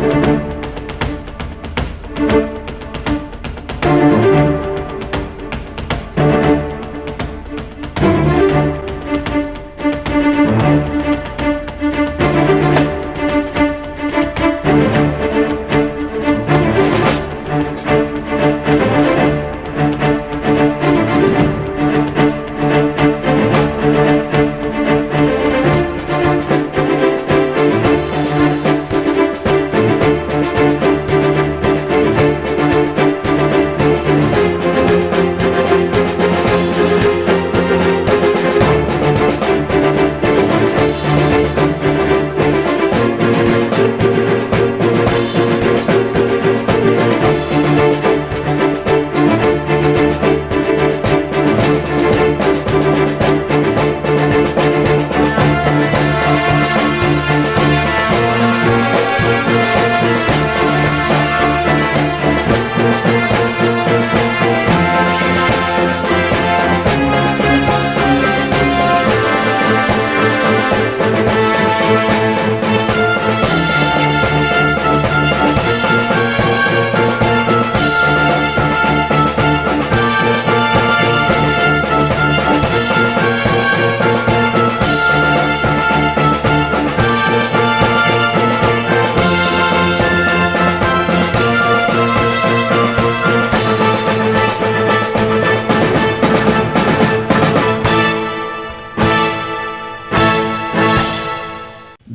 Música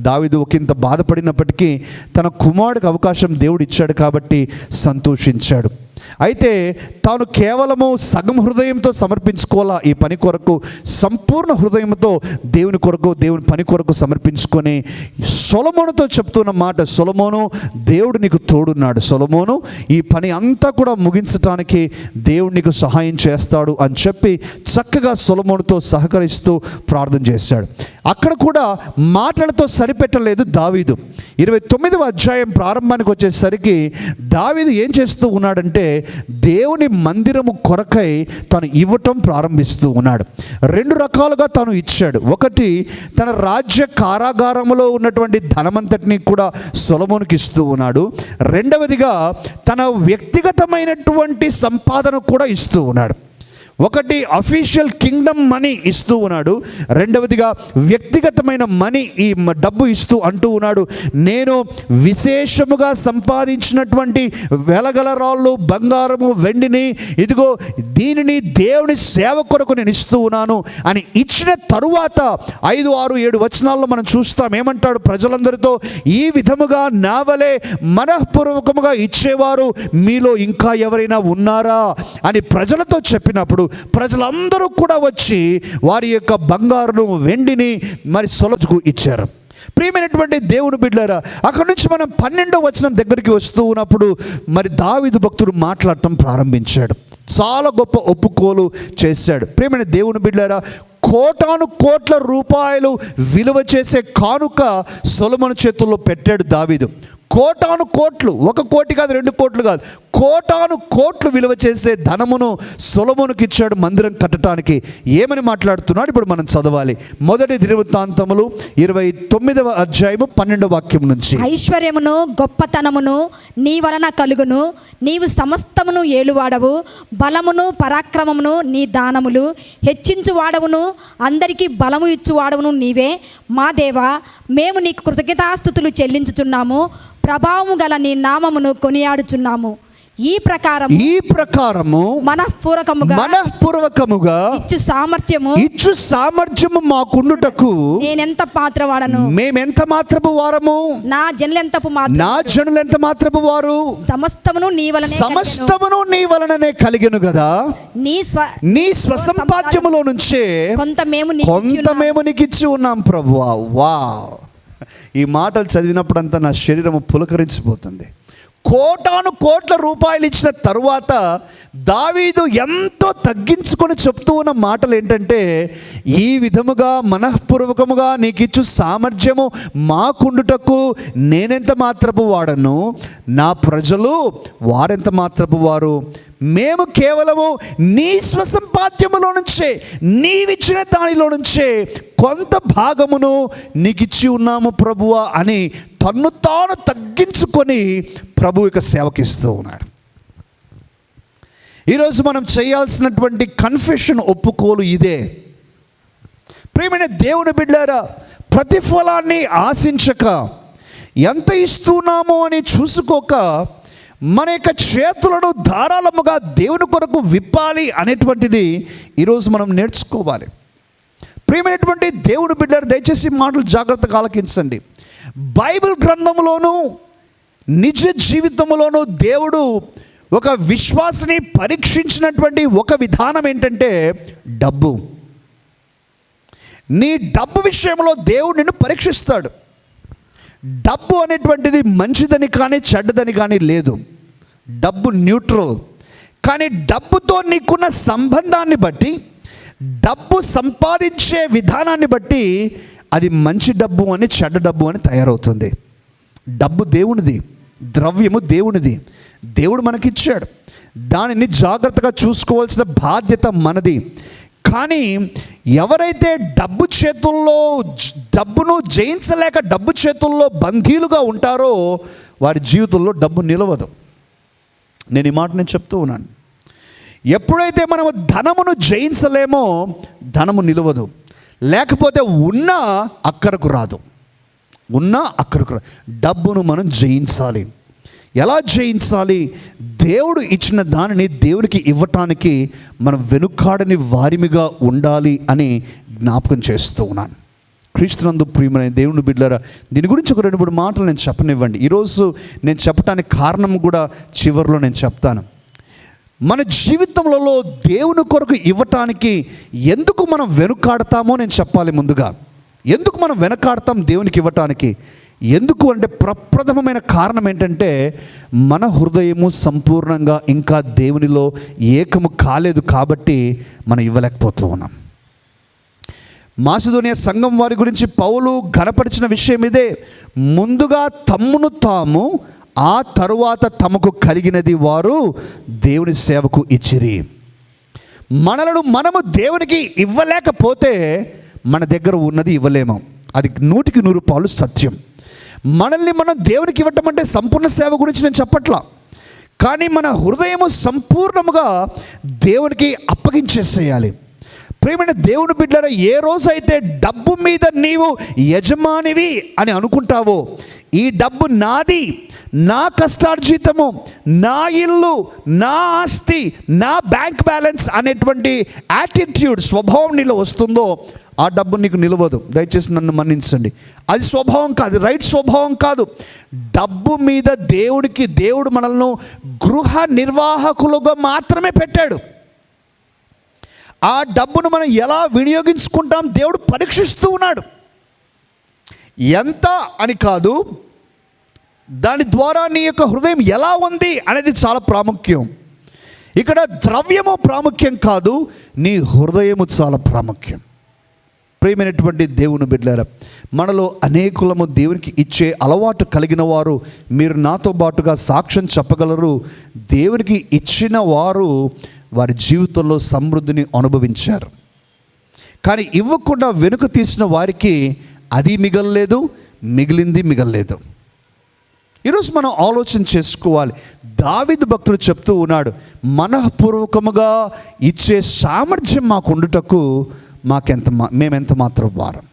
దావిదు ఒకంత బాధపడినప్పటికీ తన కుమారుడికి అవకాశం దేవుడు ఇచ్చాడు కాబట్టి సంతోషించాడు. అయితే తాను కేవలము సగం హృదయంతో సమర్పించుకోవాలా ఈ పని కొరకు? సంపూర్ణ హృదయంతో దేవుని కొరకు దేవుని పని కొరకు సమర్పించుకొని సొలమోనుతో చెప్తున్న మాట సొలమోను దేవుడు నీకు తోడున్నాడు. సొలమోను ఈ పని అంతా కూడా ముగించటానికి దేవుడు నీకు సహాయం చేస్తాడు అని చెప్పి చక్కగా సొలమోనుతో సహకరిస్తూ ప్రార్థన చేశాడు. అక్కడ కూడా మాటలతో సరిపెట్టలేదు దావీదు. ఇరవై తొమ్మిదవ అధ్యాయం ప్రారంభానికి వచ్చేసరికి దావీదు ఏం చేస్తూ ఉన్నాడంటే దేవుని మందిరము కొరకై తను ఇవ్వటం ప్రారంభిస్తూ ఉన్నాడు. రెండు రకాలుగా తను ఇచ్చాడు. ఒకటి తన రాజ్య కారాగారంలో ఉన్నటువంటి ధనమంతటిని కూడా సొలమునికి ఇస్తూ ఉన్నాడు. రెండవదిగా తన వ్యక్తిగతమైనటువంటి సంపాదన కూడా ఇస్తూ ఉన్నాడు. ఒకటి అఫీషియల్ కింగ్డమ్ మనీ ఇస్తూ ఉన్నాడు. రెండవదిగా వ్యక్తిగతమైన మనీ ఈ డబ్బు ఇస్తూ అంటూ ఉన్నాడు. నేను విశేషముగా సంపాదించినటువంటి వెలగల రాళ్ళు బంగారము వెండిని ఇదిగో దీనిని దేవుని సేవ కొరకు నేను ఇస్తూ ఉన్నాను అని ఇచ్చిన తరువాత ఐదు ఆరు ఏడు వచనాల్లో మనం చూస్తాం. ఏమంటాడు ప్రజలందరితో? ఈ విధముగా నావలే మనఃపూర్వకముగా ఇచ్చేవారు మీలో ఇంకా ఎవరైనా ఉన్నారా అని ప్రజలతో చెప్పినప్పుడు ప్రజలందరూ కూడా వచ్చి వారి యొక్క బంగారును వెండిని మరి సొలజుకు ఇచ్చారు. ప్రియమైనటువంటి దేవుని బిడ్డారా అక్కడి నుంచి మనం పన్నెండో వచనం దగ్గరికి వస్తూ ఉన్నప్పుడు మరి దావిదు భక్తుడు మాట్లాడటం ప్రారంభించాడు. చాలా గొప్ప ఒప్పుకోలు చేశాడు. ప్రియమైన దేవుని బిడ్డారా కోటాను కోట్ల రూపాయలు విలువ చేసే కానుక సొలమను చేతుల్లో పెట్టాడు దావీదు. కోటాను కోట్లు ఒక కోటి కాదు రెండు కోట్లు కాదు. కోటాను కోట్లు విలువ చేసే ధనమును సొలమునికి ఇచ్చాడు మందిరం కట్టడానికి. ఏమని మాట్లాడుతున్నాడు? ఇప్పుడు మనం చదవాలి. మొదటి దినవృత్తాంతములు ఇరవై తొమ్మిదవ అధ్యాయము పన్నెండవ వాక్యం నుంచి. ఐశ్వర్యమును గొప్పతనమును నీ వలన కలుగును. నీవు సమస్తమును ఏలువాడవు. బలమును పరాక్రమమును నీ దానములు. హెచ్చించువాడవును. అందరికీ బలము ఇచ్చువాడవును నీవే. మా దేవా మేము నీకు కృతజ్ఞతాస్థుతులు చెల్లించుచున్నాము. ప్రభావము గల నీ నామమును కొనియాడుచున్నాము. ఈ ప్రకారం ఈ ప్రకారము మనఃపూర్వకముగా మనఃపూర్వకముగా ఇచ్చు సామర్థ్యము ఇచ్చు సామర్థ్యము మాకుండుటకు నేనెంత పాత్రవాడను? మేమెంత మాత్రపు వారము? నా జనులెంతపు మాత్రం నా జనులు ఎంత మాత్రపు వారు? సమస్తమును నీ వలనే. సమస్తమును నీ వలననే కలిగెను కదా నీ స్వ నీ స్వసంపాద్యములో నుంచే కొంత మేము కొంత. మేము నీకు ఇచ్చి ఉన్నాం ప్రభువా. వా ఈ మాటలు చదివినప్పుడంతా నా శరీరం పులకరించిపోతుంది. కోటాను కోట్ల రూపాయలు ఇచ్చిన తరువాత దావీదు ఎంతో తగ్గించుకొని చెప్తూ ఉన్న మాటలు ఏంటంటే ఈ విధముగా మనఃపూర్వకముగా నీకు ఇచ్చు సామర్థ్యము మాకుండుటకు నేనెంత మాత్రపు వాడను? నా ప్రజలు వారెంత మాత్రపు వారు? మేము కేవలము నీ స్వసంపాద్యములో నుంచే నీవిచ్చిన దానిలో నుంచే కొంత భాగమును నీకిచ్చి ఉన్నాము ప్రభువా అని తన్ను తాను తగ్గించుకొని ప్రభు యొక్క సేవకిస్తూ ఉన్నాడు. ఈరోజు మనం చేయాల్సినటువంటి కన్ఫెషన్ ఒప్పుకోలు ఇదే. ప్రేమైన దేవుని బిడ్డారా ప్రతిఫలాన్ని ఆశించక ఎంత ఇస్తున్నామో అని చూసుకోక మన యొక్క చేతులను ధారాళముగా దేవుని కొరకు విప్పాలి అనేటువంటిది ఈరోజు మనం నేర్చుకోవాలి. ప్రియమైనటువంటి దేవుడు బిడ్డలు దయచేసి మాటలు జాగ్రత్తగా ఆలకించండి. బైబిల్ గ్రంథంలోనూ నిజ జీవితంలోనూ దేవుడు ఒక విశ్వాసని పరీక్షించినటువంటి ఒక విధానం ఏంటంటే డబ్బు. నీ డబ్బు విషయంలో దేవుడు నిన్ను పరీక్షిస్తాడు. డబ్బు అనేటువంటిది మంచిదని కానీ చెడ్డదని కానీ లేదు. డబ్బు న్యూట్రల్. కానీ డబ్బుతో నీకున్న సంబంధాన్ని బట్టి డబ్బు సంపాదించే విధానాన్ని బట్టి అది మంచి డబ్బు అని చెడ్డ డబ్బు అని తయారవుతుంది. డబ్బు దేవునిది ద్రవ్యము దేవునిది. దేవుడు మనకిచ్చాడు. దానిని జాగ్రత్తగా చూసుకోవాల్సిన బాధ్యత మనది. కానీ ఎవరైతే డబ్బు చేతుల్లో డబ్బును జయించలేక డబ్బు చేతుల్లో బందీలుగా ఉంటారో వారి జీవితంలో డబ్బు నిలవదు. నేను ఈ మాట నేను చెప్తూ ఉన్నాను. ఎప్పుడైతే మనము ధనమును జయించలేమో ధనము నిలవదు. లేకపోతే ఉన్నా అక్కరకు రాదు. ఉన్నా అక్కడకు రాదు డబ్బును మనం జయించాలి. ఎలా జయించాలి? దేవుడు ఇచ్చిన దానిని దేవుడికి ఇవ్వటానికి మనం వెనుకాడని వారిమిగా ఉండాలి అని జ్ఞాపకం చేస్తూ ఉన్నాను. క్రీస్తునందు ప్రియమైన దేవుని బిడ్డలారా దీని గురించి ఒక రెండు మూడు మాటలు నేను చెప్పనివ్వండి. ఈరోజు నేను చెప్పడానికి కారణం కూడా చివరిలో నేను చెప్తాను. మన జీవితంలో దేవుని కొరకు ఇవ్వటానికి ఎందుకు మనం వెనుకాడతామో నేను చెప్పాలి ముందుగా. ఎందుకు మనం వెనకాడతాం దేవునికి ఇవ్వటానికి? ఎందుకు అంటే ప్రప్రథమమైన కారణం ఏంటంటే మన హృదయము సంపూర్ణంగా ఇంకా దేవునిలో ఏకము కాలేదు కాబట్టి మనం ఇవ్వలేకపోతూ ఉన్నాం. మాసిదోనియ సంఘం వారి గురించి పౌలు ఘనపరిచిన విషయం ఇదే. ముందుగా తమ్మును తాము ఆ తరువాత తమకు కలిగినది వారు దేవుని సేవకు ఇచ్చిరి. మనలను మనము దేవునికి ఇవ్వలేకపోతే మన దగ్గర ఉన్నది ఇవ్వలేము. అది నూటికి నూరు పాలు సత్యం. మనల్ని మనం దేవునికి ఇవ్వటం అంటే సంపూర్ణ సేవ గురించి నేను చెప్పట్లా. కానీ మన హృదయము సంపూర్ణముగా దేవునికి అప్పగించేసేయాలి. ప్రేమైన దేవుని బిడ్డల ఏ రోజైతే డబ్బు మీద నీవు యజమానివి అని అనుకుంటావో ఈ డబ్బు నాది నా కష్టార్జితము నా ఇల్లు నా ఆస్తి నా బ్యాంక్ బ్యాలెన్స్ అనేటువంటి యాటిట్యూడ్ స్వభావం నీలో వస్తుందో ఆ డబ్బు నీకు నిలవదు. దయచేసి నన్ను మన్నించండి. అది స్వభావం కాదు రైట్ స్వభావం కాదు. డబ్బు మీద దేవుడికి దేవుడు మనల్ని గృహ నిర్వాహకులుగా మాత్రమే పెట్టాడు. ఆ డబ్బును మనం ఎలా వినియోగించుకుంటాం దేవుడు పరీక్షిస్తూ ఉన్నాడు. ఎంత అని కాదు దాని ద్వారా నీ యొక్క హృదయం ఎలా ఉంది అనేది చాలా ప్రాముఖ్యం. ఇక్కడ ద్రవ్యము ప్రాముఖ్యం కాదు నీ హృదయము చాలా ప్రాముఖ్యం. ప్రియమైనటువంటి దేవుని బిడ్డారా మనలో అనేకులము దేవునికి ఇచ్చే అలవాటు కలిగిన వారు మీరు నాతో పాటుగా సాక్ష్యం చెప్పగలరు. దేవునికి ఇచ్చిన వారు వారి జీవితంలో సమృద్ధిని అనుభవించారు. కానీ ఇవ్వకుండా వెనుక తీసిన వారికి అది మిగలలేదు మిగిలింది మిగలలేదు. ఈరోజు మనం ఆలోచన చేసుకోవాలి. దావిదు భక్తుడు చెప్తూ ఉన్నాడు మనఃపూర్వకముగా ఇచ్చే సామర్థ్యం మాకు ఉండుటకు మాకెంత మా మేమెంత మాత్రం వారం.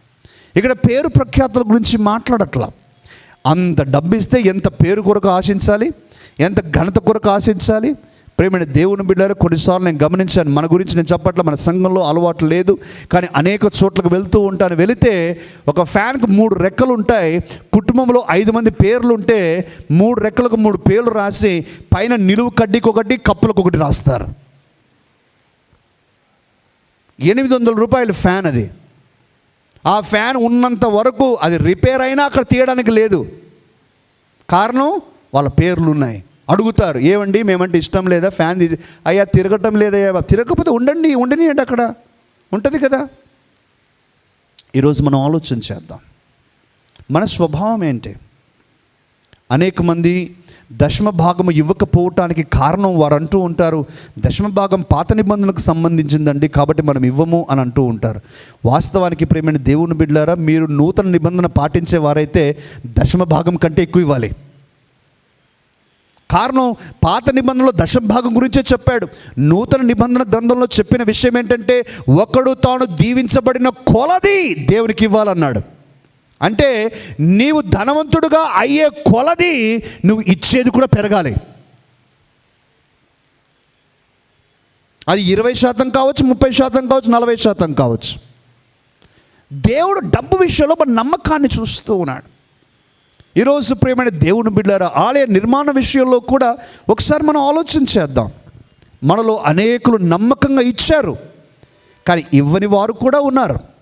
ఇక్కడ పేరు ప్రఖ్యాతుల గురించి మాట్లాడట్లా. అంత డబ్బు ఇస్తే ఎంత పేరు కొరకు ఆశించాలి? ఎంత ఘనత కొరకు ఆశించాలి? ప్రేమైన దేవుని బిడ్డారు కొన్నిసార్లు నేను గమనించాను మన గురించి నేను చెప్పట్ల మన సంఘంలో అలవాటు లేదు కానీ అనేక చోట్లకు వెళ్తూ ఉంటాను. వెళితే ఒక ఫ్యాన్కి మూడు రెక్కలు ఉంటాయి కుటుంబంలో ఐదు మంది పేర్లు ఉంటే మూడు రెక్కలకు మూడు పేర్లు రాసి పైన నిలువు కడ్డీకి ఒకటి కప్పులకు ఒకటి రాస్తారు. ఎనిమిది వందల రూపాయలు ఫ్యాన్ అది. ఆ ఫ్యాన్ ఉన్నంత వరకు అది రిపేర్ అయినా అక్కడ తీయడానికి లేదు. కారణం వాళ్ళ పేర్లు ఉన్నాయి. అడుగుతారు ఏమండి మేమంటే ఇష్టం లేదా? ఫ్యాన్ తీసి అయ్యా తిరగటం లేదయ్యా తిరగకపోతే ఉండండి ఉండనియండి అక్కడ. ఉంటుంది కదా? ఈరోజు మనం ఆలోచన చేద్దాం. మన స్వభావం ఏంటి? అనేక మంది దశమ భాగము ఇవ్వకపోవటానికి కారణం వారు అంటూ ఉంటారు. దశమ భాగం పాత నిబంధనలకు సంబంధించిందండి కాబట్టి మనం ఇవ్వము అని అంటూ ఉంటారు. వాస్తవానికి ప్రేమైన దేవుని బిడ్డారా మీరు నూతన నిబంధన పాటించే వారైతే దశమ భాగం కంటే ఎక్కువ ఇవ్వాలి. కారణం పాత నిబంధనలో దశమ భాగం గురించే చెప్పాడు. నూతన నిబంధన గ్రంథంలో చెప్పిన విషయం ఏంటంటే ఒకడు తాను దీవించబడిన కొలది దేవునికి ఇవ్వాలన్నాడు. అంటే నీవు ధనవంతుడుగా అయ్యే కొలది నువ్వు ఇచ్చేది కూడా పెరగాలి. అది ఇరవై శాతం కావచ్చు ముప్పై శాతం కావచ్చు నలభై శాతం కావచ్చు. దేవుడు డబ్బు విషయంలో మన నమ్మకాన్ని చూస్తూ ఉన్నాడు. ఈరోజు ప్రేమైన దేవుని బిడ్డారా ఆలయ నిర్మాణ విషయంలో కూడా ఒకసారి మనం ఆలోచన చేద్దాం. మనలో అనేకులు నమ్మకంగా ఇచ్చారు. కానీ ఇవ్వని వారు కూడా ఉన్నారు.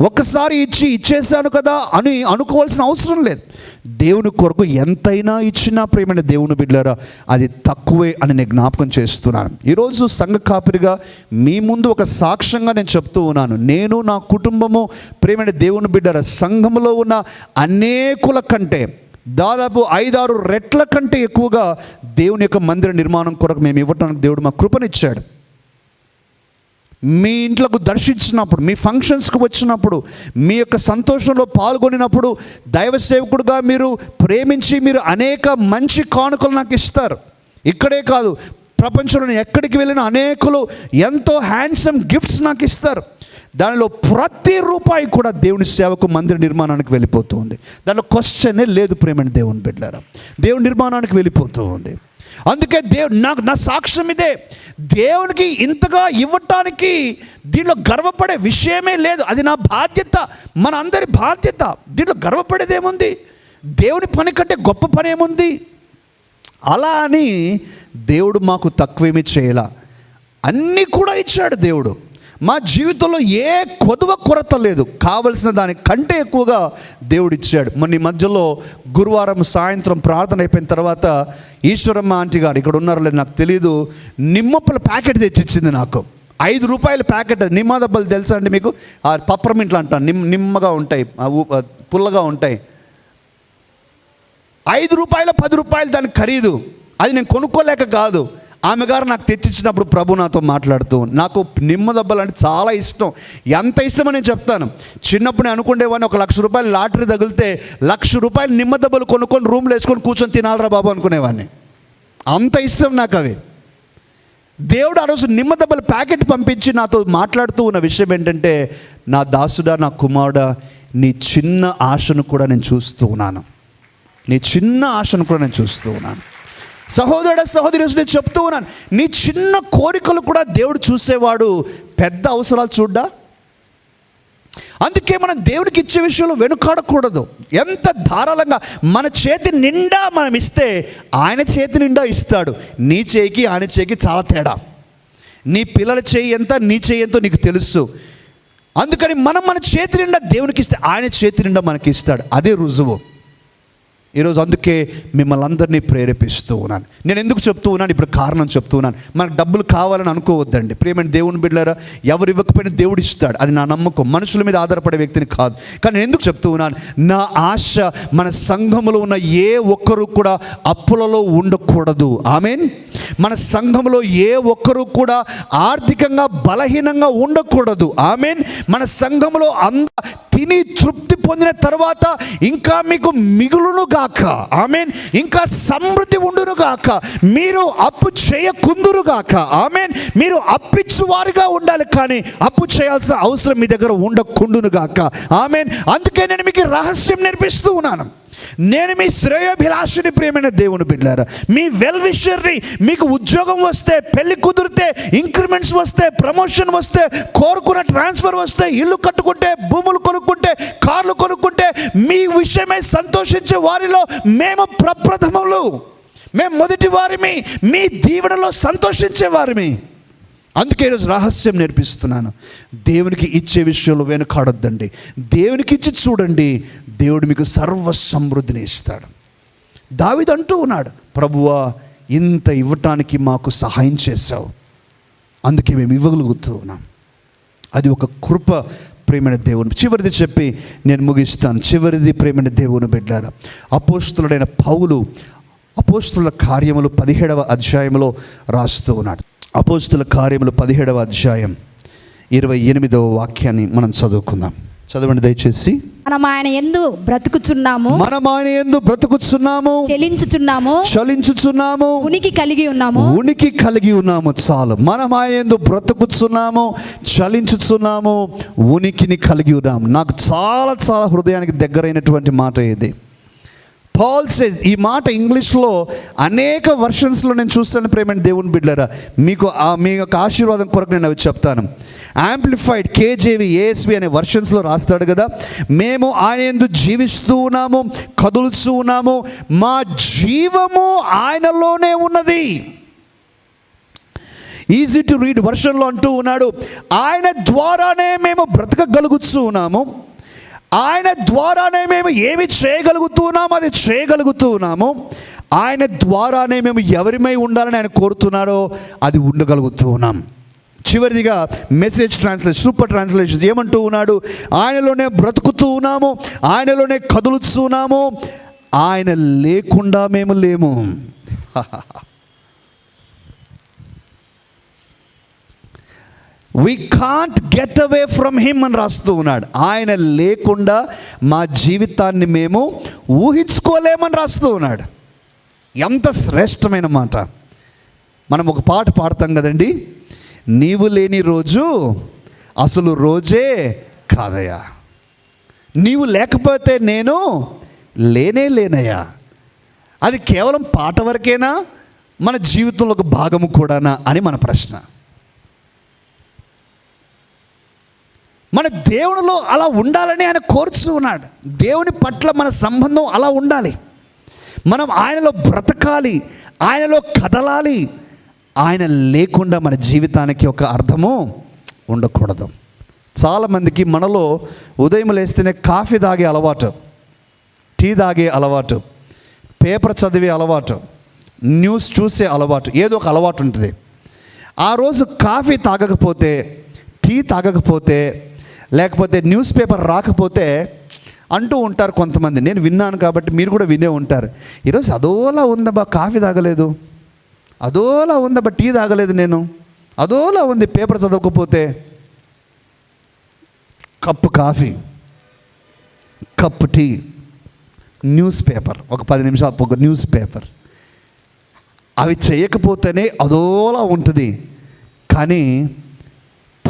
ఒక్కసారి ఇచ్చి ఇచ్చేసాను కదా అని అనుకోవాల్సిన అవసరం లేదు. దేవుని కొరకు ఎంతైనా ఇచ్చినా ప్రేమైన దేవుని బిడ్డారా అది తక్కువే అని నేను జ్ఞాపకం చేస్తున్నాను. ఈరోజు సంఘ కాపిరిగా మీ ముందు ఒక సాక్ష్యంగా నేను చెప్తూ ఉన్నాను. నేను నా కుటుంబము ప్రేమైన దేవుని బిడ్డారా సంఘములో ఉన్న అనేకుల కంటే దాదాపు ఐదారు రెట్ల కంటే ఎక్కువగా దేవుని యొక్క మందిర నిర్మాణం కొరకు మేము ఇవ్వటానికి దేవుడు మా కృపనిచ్చాడు. మీ ఇంట్లోకి దర్శించినప్పుడు మీ ఫంక్షన్స్కి వచ్చినప్పుడు మీ యొక్క సంతోషంలో పాల్గొనినప్పుడు దైవ సేవకుడుగా మీరు ప్రేమించి మీరు అనేక మంచి కానుకలు నాకు ఇస్తారు. ఇక్కడే కాదు ప్రపంచంలో ఎక్కడికి వెళ్ళిన అనేకులు ఎంతో హ్యాండ్సమ్ గిఫ్ట్స్ నాకు ఇస్తారు. దానిలో ప్రతి రూపాయి కూడా దేవుని సేవకు మందిర నిర్మాణానికి వెళ్ళిపోతూ ఉంది. దానిలో క్వశ్చనే లేదు ప్రేమని దేవుని బిడ్డారా దేవుని నిర్మాణానికి వెళ్ళిపోతూ ఉంది. అందుకే దేవుడు నాకు నా సాక్ష్యం ఇదే. దేవునికి ఇంతగా ఇవ్వటానికి దీనిలో గర్వపడే విషయమే లేదు. అది నా బాధ్యత మన అందరి బాధ్యత. దీంట్లో గర్వపడేదేముంది దేవుని పని కంటే గొప్ప పని ఏముంది? అలా అని దేవుడు మాకు తక్కువేమీ చేయాల. అన్నీ కూడా ఇచ్చాడు దేవుడు. మా జీవితంలో ఏ కొదువ కొరత లేదు. కావలసిన దానికంటే ఎక్కువగా దేవుడు ఇచ్చాడు. ఈ మధ్యలో గురువారం సాయంత్రం ప్రార్థన అయిపోయిన తర్వాత ఈశ్వరమ్మ ఆంటీ గారు ఇక్కడ ఉన్నారో లేదు నాకు తెలియదు నిమ్మప్పల ప్యాకెట్ తెచ్చిచ్చింది నాకు. ఐదు రూపాయల ప్యాకెట్ నిమ్మ దెబ్బలు తెలుసా అండి మీకు? ఆ పప్పరమింట్లు అంటాను నిమ్ నిమ్మగా ఉంటాయి. పుల్లగా ఉంటాయి. ఐదు రూపాయలు పది రూపాయలు దాని ఖరీదు. అది నేను కొనుక్కోలేక కాదు. ఆమె గారు నాకు తెచ్చిచ్చినప్పుడు ప్రభు నాతో మాట్లాడుతూ నాకు నిమ్మ దెబ్బలు అంటే చాలా ఇష్టం. ఎంత ఇష్టమో నేను చెప్తాను. చిన్నప్పుడు నేను అనుకునేవాడిని ఒక లక్ష రూపాయలు లాటరీ తగిలితే లక్ష రూపాయలు నిమ్మ దెబ్బలు కొనుక్కొని రూమ్లో వేసుకొని కూర్చొని తినాలరా బాబు అనుకునేవాడిని. అంత ఇష్టం నాకు అవి. దేవుడు ఆ రోజు నిమ్మ దెబ్బల ప్యాకెట్ పంపించి నాతో మాట్లాడుతూ ఉన్న విషయం ఏంటంటే నా దాసుడా నా కుమారుడా నీ చిన్న ఆశను కూడా నేను చూస్తూ ఉన్నాను. నీ చిన్న ఆశను కూడా నేను చూస్తూ ఉన్నాను. సహోదరుడ సహోదరి నేను చెప్తూ ఉన్నాను. నీ చిన్న కోరికలు కూడా దేవుడు చూసేవాడు. పెద్ద అవసరాలు చూడ్డా? అందుకే మనం దేవుడికి ఇచ్చే విషయంలో వెనుకాడకూడదు. ఎంత ధారాళంగా మన చేతి నిండా మనం ఇస్తే ఆయన చేతి నిండా ఇస్తాడు. నీ చేయికి ఆయన చేయికి చాలా తేడా. నీ పిల్లల చేయి ఎంత నీ చేయి ఎంతో నీకు తెలుసు. అందుకని మనం మన చేతి నిండా దేవునికి ఇస్తే ఆయన చేతి నిండా మనకి ఇస్తాడు. అదే రుజువు. ఈరోజు అందుకే మిమ్మల్ని అందరినీ ప్రేరేపిస్తూ ఉన్నాను. నేను ఎందుకు చెప్తూ ఉన్నాను? ఇప్పుడు కారణం చెప్తూ ఉన్నాను. మనకు డబ్బులు కావాలని అనుకోవద్దండి. ప్రేమైన దేవుని బిడ్డారా ఎవరు ఇవ్వకపోయినా దేవుడు ఇస్తాడు. అది నా నమ్మకం. మనుషుల మీద ఆధారపడే వ్యక్తిని కాదు. కానీ నేను ఎందుకు చెప్తూ ఉన్నాను? నా ఆశ మన సంఘములో ఉన్న ఏ ఒక్కరు కూడా అప్పులలో ఉండకూడదు. ఆమెన్? మన సంఘంలో ఏ ఒక్కరు కూడా ఆర్థికంగా బలహీనంగా ఉండకూడదు. ఆమెన్? మన సంఘంలో అంద తిని తృప్తి పొందిన తర్వాత ఇంకా మీకు మిగులును గాక. ఆమెన్ ఇంకా సమృద్ధి ఉండును గాక. మీరు అప్పు చేయకుందురు గాక. ఆమెన్ మీరు అప్పిచ్చువారుగా ఉండాలి కానీ అప్పు చేయాల్సిన అవసరం మీ దగ్గర ఉండకుండును గాక. ఆమెన్ అందుకే నేను మీకు రహస్యం నేర్పిస్తూ ఉన్నాను. నేను మీ శ్రేయోభిలాషుని ప్రియమైన దేవుని బిడ్డారా. మీ వెల్ విషర్ని మీకు ఉద్యోగం వస్తే పెళ్ళి కుదిరితే ఇంక్రిమెంట్స్ వస్తే ప్రమోషన్ వస్తే కోరుకున్న ట్రాన్స్ఫర్ వస్తే ఇల్లు కట్టుకుంటే భూములు కొనుక్కుంటే కార్లు కొనుక్కుంటే మీ విషయమై సంతోషించే వారిలో మేము ప్రప్రథమములు మేము మొదటి వారిమి. మీ దీవెనలో సంతోషించే వారిమి. అందుకే ఈరోజు రహస్యం నేర్పిస్తున్నాను. దేవునికి ఇచ్చే విషయంలో వెనుకాడొద్దండి. దేవునికి ఇచ్చి చూడండి. దేవుడు మీకు సర్వ సమృద్ధిని ఇస్తాడు. దావిది అంటూ ఉన్నాడు ప్రభువా ఇంత ఇవ్వటానికి మాకు సహాయం చేశావు. అందుకే మేము ఇవ్వగలుగుతూ ఉన్నాం. అది ఒక కృప ప్రేమైన దేవుని. చివరిది చెప్పి నేను ముగిస్తాను. చివరిది ప్రేమైన దేవుని బిడ్డారా అపోస్తులుడైన పౌలు అపోస్తుల కార్యములు పదిహేడవ అధ్యాయంలో రాస్తూ ఉన్నాడు. అపోస్తుల కార్యములు పదిహేడవ అధ్యాయం ఇరవై ఎనిమిదవ వాక్యాన్ని మనం చదువుకుందాం. చదవండి దయచేసి. మనం ఆయన ఎందు బ్రతుకుచున్నాము. మనం ఆయన ఎందు బ్రతుకుచున్నాము. చెలించుచున్నాము. చలించుచున్నాము. ఉనికి కలిగి ఉన్నాము. ఉనికి కలిగి ఉన్నాము. చాలు. మనం ఆయన ఎందు బ్రతుకుతున్నాము చలించుచున్నాము ఉనికిని కలిగి ఉన్నాము. నాకు చాలా చాలా హృదయానికి దగ్గరైనటువంటి మాట ఇది పాల్ సేజ్ ఈ మాట ఇంగ్లీష్లో అనేక వర్షన్స్లో నేను చూస్తాను ప్రేమైన దేవుని బిడ్డరా మీకు మీ యొక్క ఆశీర్వాదం కొరకు నేను అవి చెప్తాను. యాంప్లిఫైడ్ కేజేవి ఏఎస్వి అనే వర్షన్స్లో రాస్తాడు కదా. మేము ఆయన ఎందు జీవిస్తూ ఉన్నాము కదులుతూ ఉన్నాము. మా జీవము ఆయనలోనే ఉన్నది. ఈజీ టు రీడ్ వర్షన్లో అంటూ ఉన్నాడు ఆయన ద్వారానే మేము బ్రతకగలుగుతూ ఉన్నాము. ఆయన ద్వారానే మేము ఏమి చేయగలుగుతున్నాము అది చేయగలుగుతూ ఉన్నాము ఆయన ద్వారానే మేము ఎవరిమై ఉండాలని ఆయన కోరుతున్నాడో అది ఉండగలుగుతూ ఉన్నాం చివరిదిగా మెసేజ్ ట్రాన్స్లేషన్ సూపర్ ట్రాన్స్లేషన్ ఏమంటూ ఉన్నాడు? ఆయనలోనే బ్రతుకుతూ ఉన్నాము ఆయనలోనే కదులుతున్నాము ఆయన లేకుండా మేము లేము. We can't get away from him అని రాస్తూ ఉన్నాడు. ఆయన లేకుండా మా జీవితాన్ని మేము ఊహించుకోలేమని రాస్తూ ఉన్నాడు. ఎంత శ్రేష్టమైన మాట. మనం ఒక పాట పాడతాం కదండి? నీవు లేని రోజు అసలు రోజే కాదయ్యా. నీవు లేకపోతే నేను లేనే లేనయ్యా. అది కేవలం పాట వరకేనా? మన జీవితంలో ఒక భాగము కూడానా అని మన ప్రశ్న. మన దేవునిలో అలా ఉండాలని ఆయన కోరుచూ ఉన్నాడు. దేవుని పట్ల మన సంబంధం అలా ఉండాలి. మనం ఆయనలో బ్రతకాలి ఆయనలో కదలాలి. ఆయన లేకుండా మన జీవితానికి ఒక అర్థము ఉండకూడదు. చాలామందికి మనలో ఉదయం లేస్తేనే కాఫీ తాగే అలవాటు టీ తాగే అలవాటు పేపర్ చదివే అలవాటు న్యూస్ చూసే అలవాటు ఏదో ఒక అలవాటు ఉంటుంది. ఆ రోజు కాఫీ తాగకపోతే టీ తాగకపోతే లేకపోతే న్యూస్ పేపర్ రాకపోతే అంటూ ఉంటారు కొంతమంది. నేను విన్నాను కాబట్టి మీరు కూడా వినే ఉంటారు. ఈరోజు అదోలా ఉందబ్బా కాఫీ తాగలేదు. అదోలా ఉందబ్బా టీ తాగలేదు నేను. అదోలా ఉంది పేపర్ చదవకపోతే. Cup coffee cup tea news paper ఒక పది నిమిషాలు ఒక న్యూస్ పేపర్ అవి చేయకపోతేనే అదోలా ఉంటుంది. కానీ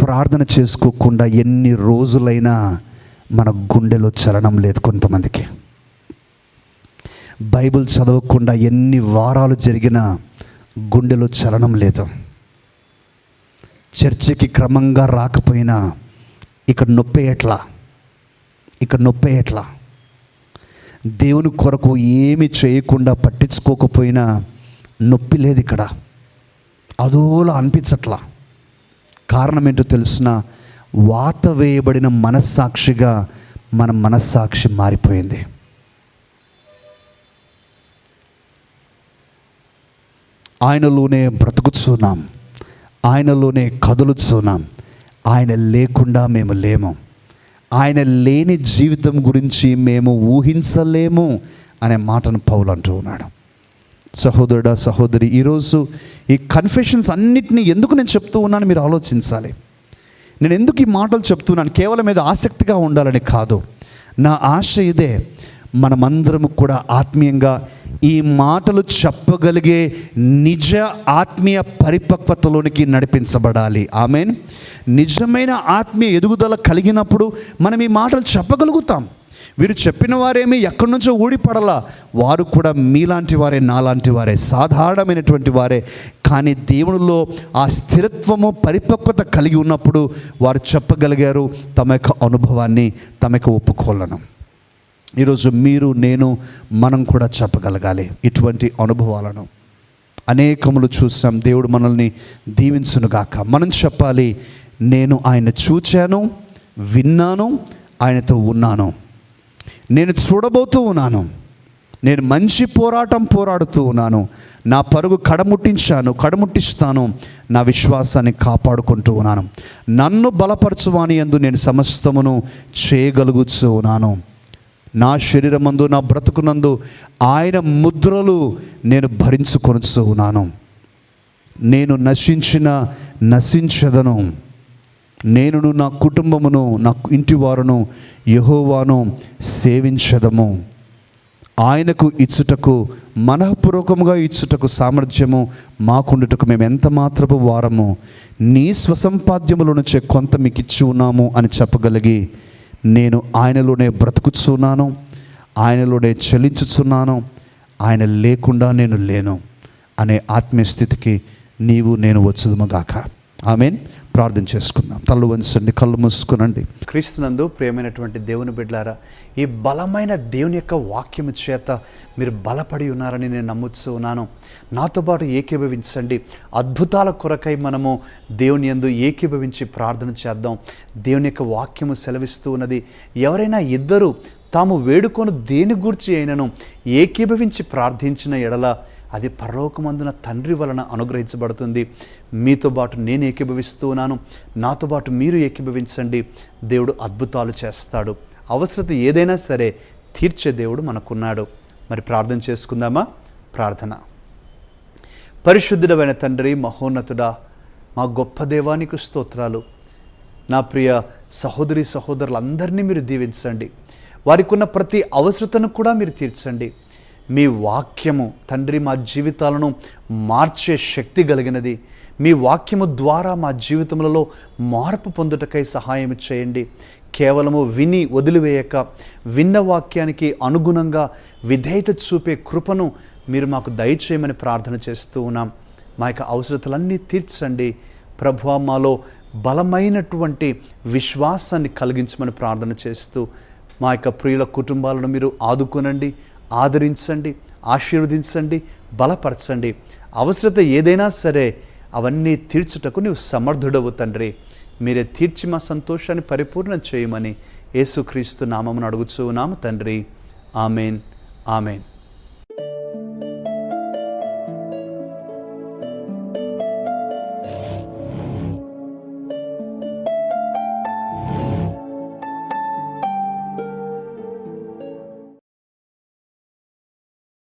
ప్రార్థన చేసుకోకుండా ఎన్ని రోజులైనా మన గుండెలో చలనం లేదు కొంతమందికి. బైబిల్ చదవకుండా ఎన్ని వారాలు జరిగినా గుండెలో చలనం లేదు. చర్చికి క్రమంగా రాకపోయినా ఇక్కడ నొప్పి ఎట్లా? ఇక్కడ నొప్పి ఎట్లా? దేవుని కొరకు ఏమి చేయకుండా పట్టించుకోకపోయినా నొప్పి లేదు ఇక్కడ. అదోలా అనిపించట్లా. కారణం ఏంటో తెలిసిన వాత వేయబడిన మనస్సాక్షిగా మన మనస్సాక్షి మారిపోయింది. ఆయనలోనే బ్రతుకుతున్నాం ఆయనలోనే కదులుతున్నాం ఆయన లేకుండా మేము లేము. ఆయన లేని జీవితం గురించి మేము ఊహించలేము అనే మాటను పౌలు అంటూ ఉన్నాడు. సహోదరుడా సహోదరి ఈరోజు ఈ కన్ఫెషన్స్ అన్నిటినీ ఎందుకు నేను చెప్తూ ఉన్నాను మీరు ఆలోచించాలి. నేను ఎందుకు ఈ మాటలు చెప్తున్నాను? కేవలం ఏదో ఆసక్తిగా ఉండాలని కాదు. నా ఆశ ఇదే మనమందరము కూడా ఆత్మీయంగా ఈ మాటలు చెప్పగలిగే నిజ ఆత్మీయ పరిపక్వతలోనికి నడిపించబడాలి. ఆమెన్. నిజమైన ఆత్మీయ ఎదుగుదల కలిగినప్పుడు మనం ఈ మాటలు చెప్పగలుగుతాం. వీరు చెప్పిన వారేమి ఎక్కడి నుంచో ఊడిపడలా. వారు కూడా మీలాంటి వారే నాలాంటి వారే సాధారణమైనటువంటి వారే. కానీ దేవునిలో ఆ స్థిరత్వము పరిపక్వత కలిగి ఉన్నప్పుడు వారు చెప్పగలిగారు తమ యొక్క అనుభవాన్ని తమ యొక్క ఒప్పుకోలను ఈరోజు మీరు నేను మనం కూడా చెప్పగలగాలి ఇటువంటి అనుభవాలను. అనేకములు చూసాం దేవుడు మనల్ని దీవించునుగాక. మనం చెప్పాలి నేను ఆయన చూచాను విన్నాను ఆయనతో ఉన్నాను. నేను చూడబోతూ ఉన్నాను. నేను మంచి పోరాటం పోరాడుతూ ఉన్నాను. నా పరుగు కడముట్టించాను కడముట్టిస్తాను. నా విశ్వాసాన్ని కాపాడుకుంటూ ఉన్నాను. నన్ను బలపరచువాని ఎందు నేను సమస్తమును చేయగలుగుతూ ఉన్నాను. నా శరీరమందు నా బ్రతుకునందు ఆయన ముద్రలు నేను భరించుకొనుచూ ఉన్నాను. నేను నశించిన నశించదను. నేనును నా కుటుంబమును నా ఇంటి వారును యహోవాను సేవించదము. ఆయనకు ఇచ్చుటకు మనఃపూర్వకముగా ఇచ్చుటకు సామర్థ్యము మాకుండుటకు మేము ఎంత మాత్రపు వారము? నీ స్వసంపాద్యముల నుంచే కొంత మీకు ఇచ్చి ఉన్నాము అని చెప్పగలిగి నేను ఆయనలోనే బ్రతుకుచున్నాను ఆయనలోనే చెల్లించుచున్నాను ఆయన లేకుండా నేను లేను అనే ఆత్మీయ స్థితికి నీవు నేను వచ్చుదుమగాక ఐ మీన్ ప్రార్థన చేసుకుందాం. తల్లు వంచండి కళ్ళు మూసుకునండి. క్రీస్తునందు ప్రియమైనటువంటి దేవుని బిడ్డలారా ఈ బలమైన దేవుని యొక్క వాక్యము చేత మీరు బలపడి ఉన్నారని నేను నమ్ముతూ ఉన్నాను. నాతో పాటు ఏకీభవించండి. అద్భుతాల కొరకై మనము దేవుని యందు ఏకీభవించి ప్రార్థన చేద్దాం. దేవుని యొక్క వాక్యము సెలవిస్తూ ఉన్నది ఎవరైనా ఇద్దరు తాము వేడుకొని దేని గూర్చి అయినను ఏకీభవించి ప్రార్థించిన ఎడల అది పరలోకమందున తండ్రి వలన అనుగ్రహించబడుతుంది. మీతో పాటు నేను ఏకీభవిస్తున్నాను నాతో పాటు మీరు ఏకీభవించండి. దేవుడు అద్భుతాలు చేస్తాడు. అవసరత ఏదైనా సరే తీర్చే దేవుడు మనకున్నాడు. మరి ప్రార్థన చేసుకుందామా? ప్రార్థన. పరిశుద్ధుడమైన తండ్రి మహోన్నతుడా మా గొప్ప దేవానికి స్తోత్రాలు. నా ప్రియ సహోదరి సహోదరులందరినీ మీరు దీవించండి. వారికి ఉన్న ప్రతి అవసరతను కూడా మీరు తీర్చండి. మీ వాక్యము తండ్రి మా జీవితాలను మార్చే శక్తి కలిగినది. మీ వాక్యము ద్వారా మా జీవితములలో మార్పు పొందుటకై సహాయం చేయండి. కేవలము విని వదిలివేయక విన్న వాక్యానికి అనుగుణంగా విధేయత చూపే కృపను మీరు మాకు దయచేయమని ప్రార్థన చేస్తూ ఉన్నాం. మా యొక్క అవసరతలన్నీ తీర్చండి. ప్రభు మాలో బలమైనటువంటి విశ్వాసాన్ని కలిగించమని ప్రార్థన చేస్తూ మా యొక్క ప్రియుల కుటుంబాలను మీరు ఆదుకోనండి. ఆదరించండి ఆశీర్వదించండి బలపరచండి. అవసరత ఏదైనా సరే అవన్నీ తీర్చుటకు నీవు సమర్థుడవు తండ్రి. మీరే తీర్చి మా సంతోషాన్ని పరిపూర్ణం చేయమని యేసుక్రీస్తు నామమును అడుగుచూ తండ్రి. ఆమెన్. ఆమెన్.